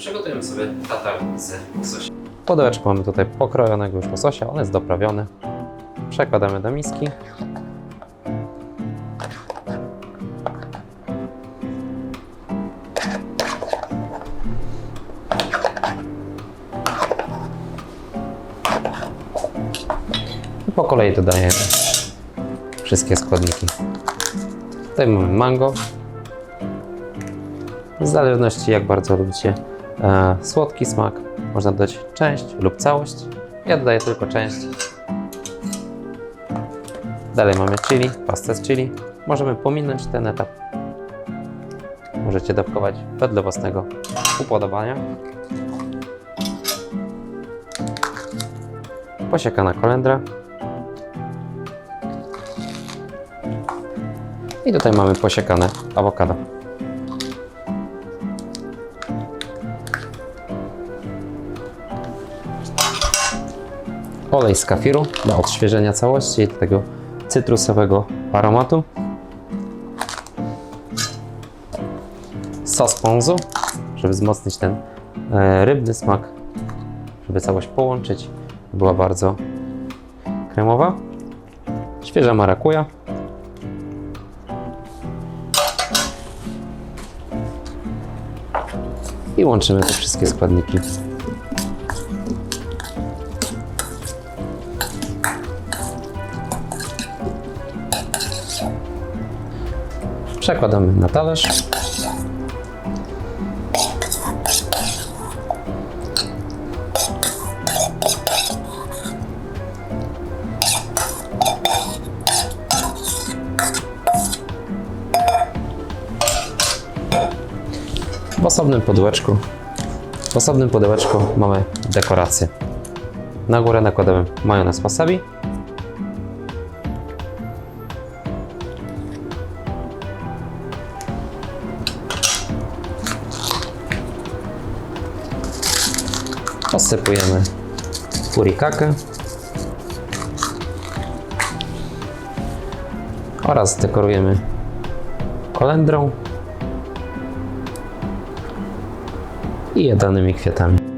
przygotujemy sobie tatar z łososia. W mamy tutaj pokrojonego już łososia, on jest doprawiony. Przekładamy do miski. I po kolei dodajemy wszystkie składniki. Tutaj mamy mango. W zależności jak bardzo lubicie e, słodki smak, można dodać część lub całość. Ja dodaję tylko część. Dalej mamy chili, pastę z chili. Możemy pominąć ten etap. Możecie dawkować wedle własnego upodobania. Posiekana kolendra. I tutaj mamy posiekane awokado. Olej z kafiru dla odświeżenia całości tego cytrusowego aromatu. Sos ponzu, żeby wzmocnić ten e, rybny smak, żeby całość połączyć. Była bardzo kremowa. Świeża marakuja. I łączymy te wszystkie składniki. Przekładamy na talerz. W osobnym pudełeczku, w osobnym pudełeczku mamy dekorację. Na górę nakładamy majonez wasabi. Posypujemy furikakę oraz dekorujemy kolendrą i jadanymi kwiatami.